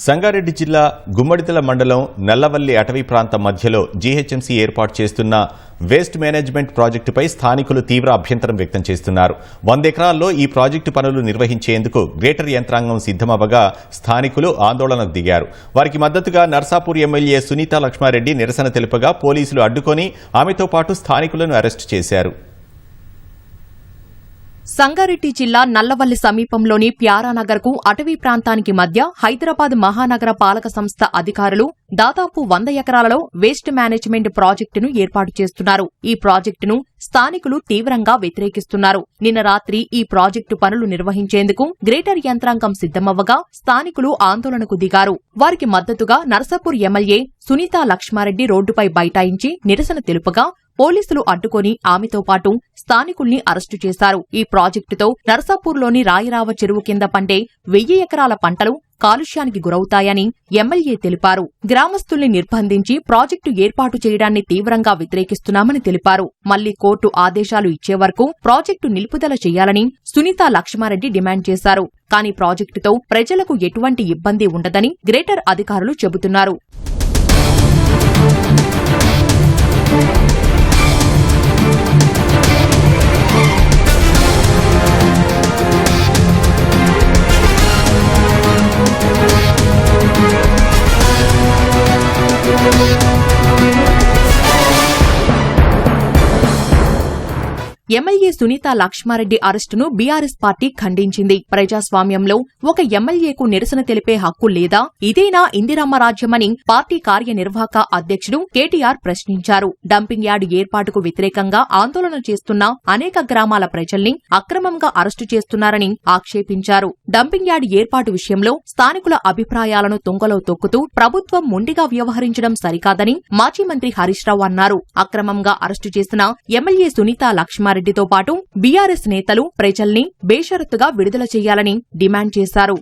సంగారెడ్డి జిల్లా గుమ్మడితల మండలం నల్లవల్లి అటవీ ప్రాంతం మధ్యలో జీహెచ్ఎంసీ ఏర్పాటు చేస్తున్న వేస్ట్ మేనేజ్మెంట్ ప్రాజెక్టుపై స్థానికులు తీవ్ర అభ్యంతరం వ్యక్తం చేస్తున్నారు. వంద ఎకరాల్లో ఈ ప్రాజెక్టు పనులు నిర్వహించేందుకు గ్రేటర్ యంత్రాంగం సిద్ధమవ్వగా స్థానికులు ఆందోళనకు దిగారు. వారికి మద్దతుగా నర్సాపూర్ ఎమ్మెల్యే సునీత లక్ష్మారెడ్డి నిరసన తెలుపగా పోలీసులు అడ్డుకొని ఆమెతో పాటు స్థానికులను అరెస్టు చేశారు. సంగారెడ్డి జిల్లా నల్లవల్లి సమీపంలోని ప్యారానగర్కు అటవీ ప్రాంతానికి మధ్య హైదరాబాద్ మహానగర పాలక సంస్థ అధికారులు దాదాపు వంద ఎకరాలలో వేస్ట్ మేనేజ్మెంట్ ప్రాజెక్టును ఏర్పాటు చేస్తున్నారు. ఈ ప్రాజెక్టును స్థానికులు తీవ్రంగా వ్యతిరేకిస్తున్నారు. నిన్న రాత్రి ఈ ప్రాజెక్టు పనులు నిర్వహించేందుకు గ్రేటర్ యంత్రాంగం సిద్ధమవ్వగా స్థానికులు ఆందోళనకు దిగారు. వారికి మద్దతుగా నర్సాపూర్ ఎమ్మెల్యే సునీత లక్ష్మారెడ్డి రోడ్డుపై బైఠాయించి నిరసన తెలుపగా పోలీసులు అడ్డుకొని ఆమెతో పాటు స్థానికుల్ని అరెస్టు చేశారు. ఈ ప్రాజెక్టుతో నర్సాపూర్లోని రాయిరావ చెరువు కింద పండే వెయ్యి ఎకరాల పంటలు కాలుష్యానికి గురవుతాయని ఎమ్మెల్యే తెలిపారు. గ్రామస్తుల్ని నిర్బంధించి ప్రాజెక్టు ఏర్పాటు చేయడాన్ని తీవ్రంగా వ్యతిరేకిస్తున్నామని తెలిపారు. మళ్ళీ కోర్టు ఆదేశాలు ఇచ్చే వరకు ప్రాజెక్టు నిలుపుదల చేయాలని సునీత లక్ష్మారెడ్డి డిమాండ్ చేశారు. కానీ ప్రాజెక్టుతో ప్రజలకు ఎటువంటి ఇబ్బంది ఉండదని గ్రేటర్ అధికారులు చెబుతున్నారు. We'll ఎమ్మెల్యే సునీత లక్ష్మారెడ్డి అరెస్టును బీఆర్ఎస్ పార్టీ ఖండించింది. ప్రజాస్వామ్యంలో ఒక ఎమ్మెల్యేకు నిరసన తెలిపే హక్కు లేదా? ఇదేనా ఇందిరమ్మ రాజ్యమని పార్టీ కార్యనిర్వాహక అధ్యక్షుడు కేటీఆర్ ప్రశ్నించారు. డంపింగ్ యార్డ్ ఏర్పాటుకు వ్యతిరేకంగా ఆందోళన చేస్తున్న అనేక గ్రామాల ప్రజల్ని అక్రమంగా అరెస్టు చేస్తున్నారని ఆక్షేపించారు. డంపింగ్ యార్డ్ ఏర్పాటు విషయంలో స్థానికుల అభిప్రాయాలను తుంగలో తొక్కుతూ ప్రభుత్వం మొండిగా వ్యవహరించడం సరికాదని మాజీ మంత్రి హరీష్ రావు అన్నారు. అక్రమంగా అరెస్టు చేసిన ఎమ్మెల్యే సునీత లక్ష్మారెడ్డి రెడ్డితో పాటు బీఆర్ఎస్ నేతలు ప్రజల్ని బేషరతుగా విడుదల చేయాలని డిమాండ్ చేశారు.